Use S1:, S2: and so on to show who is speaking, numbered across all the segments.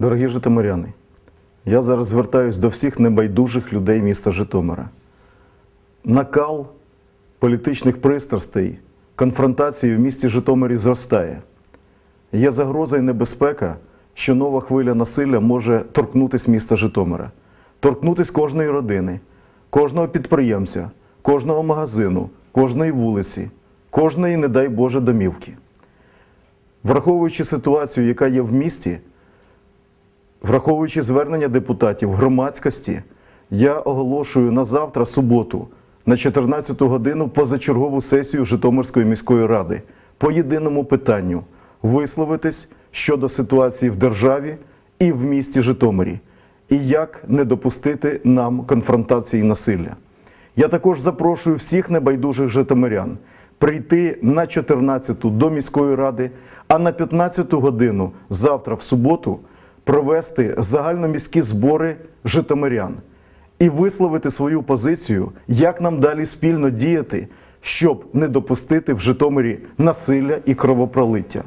S1: Дорогі житомиряни, я зараз звертаюсь до всіх небайдужих людей міста Житомира. Накал політичних пристрастей, конфронтації в місті Житомирі зростає. Є загроза і небезпека, що нова хвиля насилля може торкнутися міста Житомира, торкнутися кожної родини, кожного підприємця, кожного магазину, кожної вулиці, кожної, не дай Боже, домівки. Враховуючи ситуацію, яка є в місті, Враховуючи звернення депутатів громадськості, я оголошую на завтра, суботу, на 14 годину позачергову сесію Житомирської міської ради по єдиному питанню висловитись щодо ситуації в державі і в місті Житомирі, і як не допустити нам конфронтації насилля. Я також запрошую всіх небайдужих житомирян прийти на 14-ту до міської ради, а на 15-ту годину завтра в суботу провести загальноміські збори житомирян і висловити свою позицію, як нам далі спільно діяти, щоб не допустити в Житомирі насилля і кровопролиття.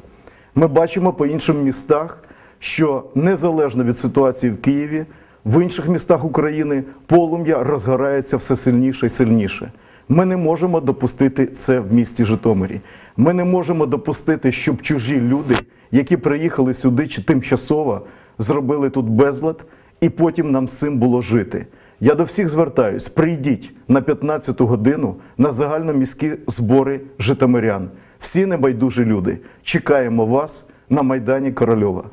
S1: Ми бачимо по іншим містах, що незалежно від ситуації в Києві, в інших містах України полум'я розгорається все сильніше і сильніше. Ми не можемо допустити це в місті Житомирі. Ми не можемо допустити, щоб чужі люди, які приїхали сюди чи тимчасово, зробили тут безлад, і потім нам цим було жити. Я до всіх звертаюсь: прийдіть на 15 годину на загальноміські збори житомирян. Всі небайдужі люди. Чекаємо вас на Майдані Корольова.